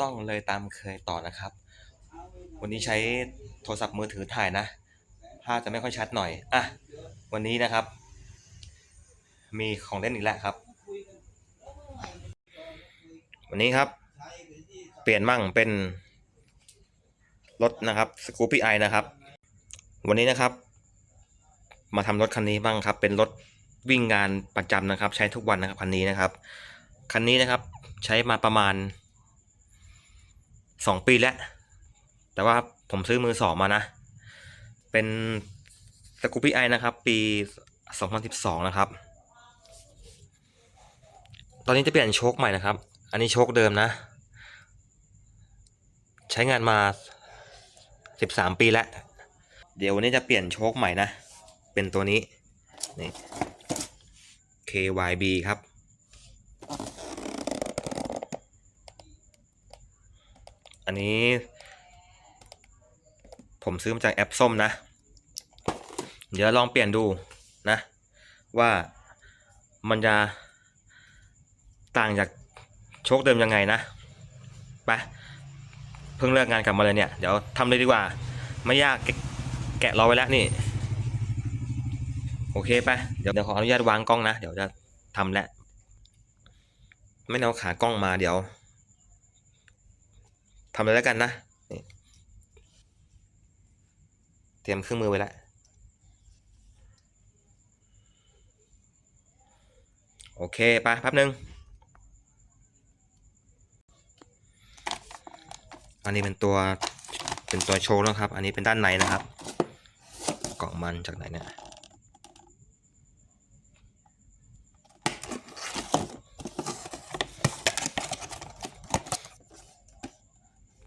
ต้องเลยตามเคยต่อนะครับ วันนี้ใช้โทรศัพท์มือถือถ่ายนะ ภาพจะไม่ค่อยชัดหน่อย อะ วันนี้นะครับ มีของเล่นอีกแล้วครับ วันนี้ครับ เปลี่ยนมั่งเป็นรถนะครับสกูปี้ไอนะครับ วันนี้นะครับ มาทำรถคันนี้บ้างครับ เป็นรถวิ่งงานประจำนะครับ ใช้ทุกวันนะครับคันนี้นะครับ คันนี้นะครับ ใช้มาประมาณ สองปีแล้ว แต่ว่าผมซื้อมือสองมานะ เป็นสกูปี้ไอนะครับ ปี2012นสิบสองนะครับ ตอนนี้จะเปลี่ยนโชคใหม่นะครับ อันนี้โชคเดิมนะ ใช้งานมา13ปีแล้ว เดี๋ยววันนี้จะเปลี่ยนโชคใหม่นะ เป็นตัวนี้นี่ KYB ครับ อันนี้ ผมซื้อมาจากแอปส้มนะ เดี๋ยวลองเปลี่ยนดูนะ ว่ามันจะต่างจากโชคเดิมยังไงนะไปเพิ่งเลิกงานกลับมาเลยเนี่ย เดี๋ยวทำเลยดีกว่า ไม่ยากแกะแกะรอไว้แล้วนี่ โอเคไปเดี๋ยวเดี๋ยวขออนุญาตวางกล้องนะ เดี๋ยวจะทำแล้วไม่เอาขากล้องมาเดี๋ยว ทำเลยแล้วกันนะนเตรียมเครื่องมือไว้แล้วโอเคไปแป๊บนึง อันนี้เป็นตัวเป็นตัวโชว์นะครับ อันนี้เป็นด้านในนะครับ กล่องมันจากไหนเนี่ย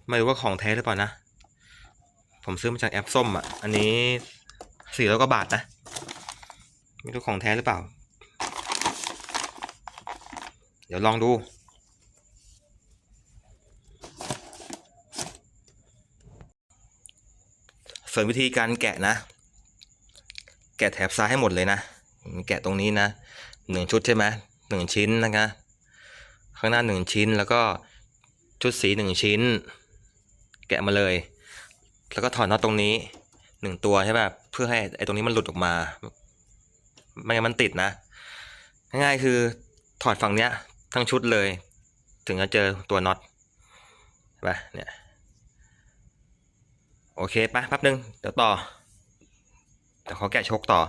ไม่รู้ว่าของแท้หรือเปล่านะ ผมซื้อมาจากแอปส้มอะ อันนี้สี่ร้อยกว่าบาทนะ ไม่รู้ของแท้หรือเปล่า เดี๋ยวลองดู ส่วนวิธีการแกะนะ แกะแถบซ้ายให้หมดเลยนะ แกะตรงนี้นะหนึ่งชุดใช่ไหมหนึ่งชิ้นนะคะข้างหน้าหนึ่งชิ้นแล้วก็ชุดสีหนึ่งชิ้น แกะมาเลย แล้วก็ถอดน็อตตรงนี้หนึ่งตัวใช่ป่ะเพื่อให้ไอ้ตรงนี้มันหลุดออกมาไม่งั้นมันติดนะ ง่ายๆคือถอดฝั่งเนี้ย ทั้งชุดเลย ถึงจะเจอตัวน็อตใช่ป่ะเนี่ยโอเคไปแป๊บนึงเดี๋ยวต่อเดี๋ยวขอแกะชกต่อ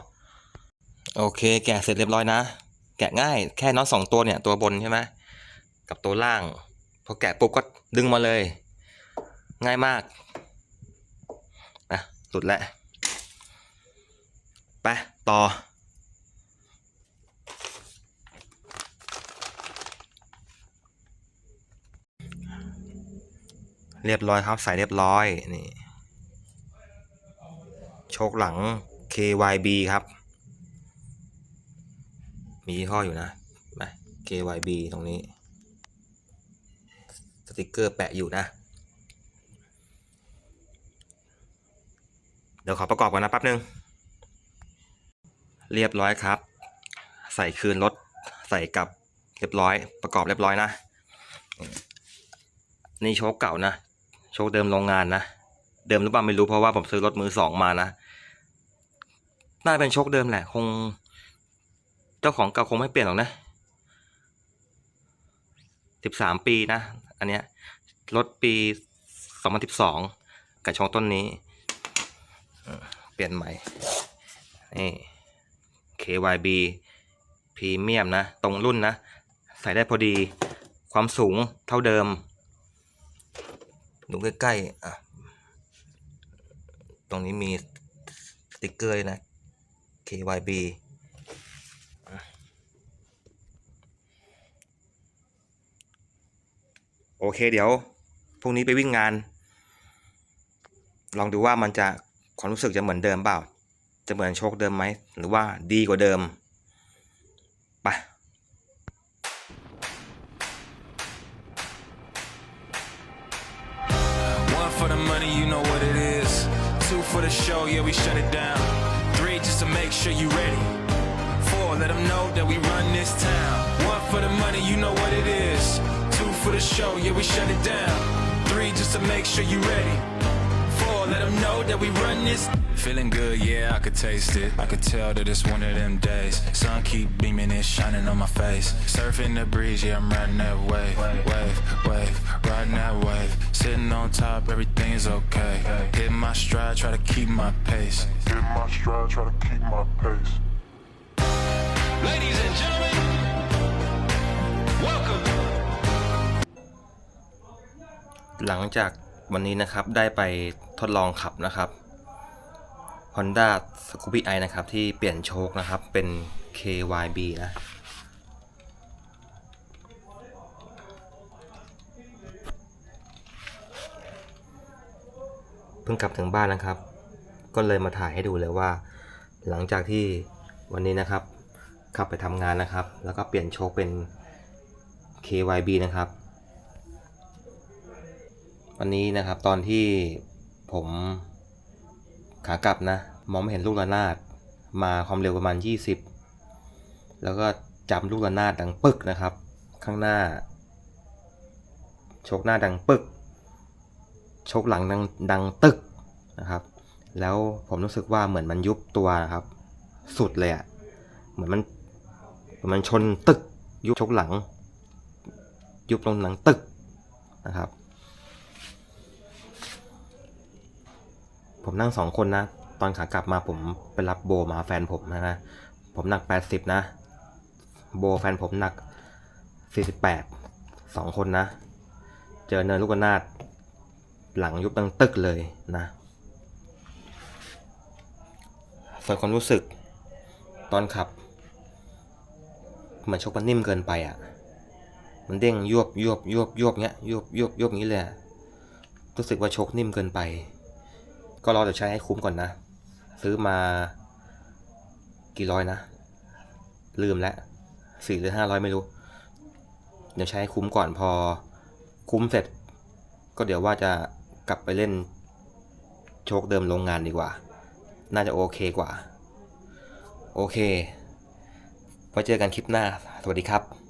โอเค แกะเสร็จเรียบร้อยนะ แกะง่ายแค่น็อตสองตัวเนี่ยตัวบนใช่ไหมกับตัวล่างพอแกะปุ๊บก็ดึงมาเลย ง่ายมากนะหลุดแล้วไปต่อ เรียบร้อยครับใส่เรียบร้อยนี่โชคหลัง KYB ครับ มียี่ห้ออยู่นะมา KYB ตรงนี้ สติกเกอร์แปะอยู่นะ ดี๋ยวขอประกอบกันนะแป๊บนึง เรียบร้อยครับ ใส่คืนรถใส่กลับเรียบร้อย ประกอบเรียบร้อยนะ นี่โชคเก่านะ โชคเดิมโรงงานนะ เดิมหรือเปล่าไม่รู้เพราะว่าผมซื้อรถมือสองมานะ น่าจะเป็นโชคเดิมแหละ คง เจ้าของเก่าคงไม่เปลี่ยนหรอกนะสิบสามปีนะ อันเนี้ยรถปีสองพันสิบสองกับโชคต้นนี้ เปลี่ยนใหม่ นี่ KYB พรีเมียมนะ ตรงรุ่นนะ ใส่ได้พอดี ความสูงเท่าเดิม ดูใกล้ๆอะ ตรงนี้มีสติกเกอร์นะ KYB โอเคเดี๋ยวพรุ่งนี้ไปวิ่งงาน ลองดูว่ามันจะ ความรู้สึกจะเหมือนเดิมเปล่า จะเหมือนโชคเดิมไหม หรือว่าดีกว่าเดิมไป One for the money, you know what it is. Two for the show, yeah, we shut it down. Three just to make sure you ready. Four, let them know that we run this town. One for the money, you know what it is. Two for the show, yeah, we shut it down. just to make sure you ready. Four, let them know that we run this. Feeling good, yeah, I could taste it. I could tell that it's one of them days. Sun keep beaming and shining on my face. Surfing the breeze, yeah, I'm riding that wave. Wave, wave, riding that wave. Sitting on top, everything is okay. Hit my stride, try to keep my pace. Hit my stride, try to keep my pace. Ladies and gentlemen, welcome. หลังจากวันนี้นะครับได้ไป ทดลองขับนะครับ Honda Scoopy i นะครับ ที่เปลี่ยนโชคนะครับเป็น KYB นะเพิ่งกลับถึงบ้านนะครับ ก็เลยมาถ่ายให้ดูเลยว่า หลังจากที่วันนี้นะครับ ขับไปทำงานนะครับ แล้วก็เปลี่ยนโชคเป็น KYB นะครับ วันนี้นะครับตอนที่ ผมขากลับนะ มองไม่เห็นลูกระนาดมาความเร็วประมาณ 20 แล้วก็จำลูกระนาดดังปึกนะครับ ข้างหน้าโชกหน้าดังปึกโชกหลังดังดังตึกนะครับ แล้วผมรู้สึกว่าเหมือนมันยุบตัวนะครับ สุดเลยอะ่ะเหมือนมันเหมือนมันชนตึกยุบโชกหลัง ยุบลงหลังตึกนะครับ ผมนั่งสองคนนะ ตอนขากลับมาผมไปรับโบมาแฟนผมนะนะ ผมหนัก80นะ โบแฟนผมหนัก48สองคนนะ เจอเนินลูกนาดหลังยุบดังตึกเลยนะ ส่วนความรู้สึกตอนขับ เหมือนชกมันนิ่มเกินไปอะ มันเด้งยวบยวบยวบยวบเงี้ยยวบยวบยวบงี้เลยอะรู้สึกว่าชกนิ่มเกินไป ก็รอจะใช้ให้คุ้มก่อนนะ ซื้อมากี่ร้อยนะ ลืมแล้วสี่หรือห้าร้อยไม่รู้ เดี๋ยวใช้ให้คุ้มก่อนพอคุ้มเสร็จ ก็เดี๋ยวว่าจะกลับไปเล่นโชคเดิมโรงงานดีกว่า น่าจะโอเคกว่า โอเคไว้เจอกันคลิปหน้า สวัสดีครับ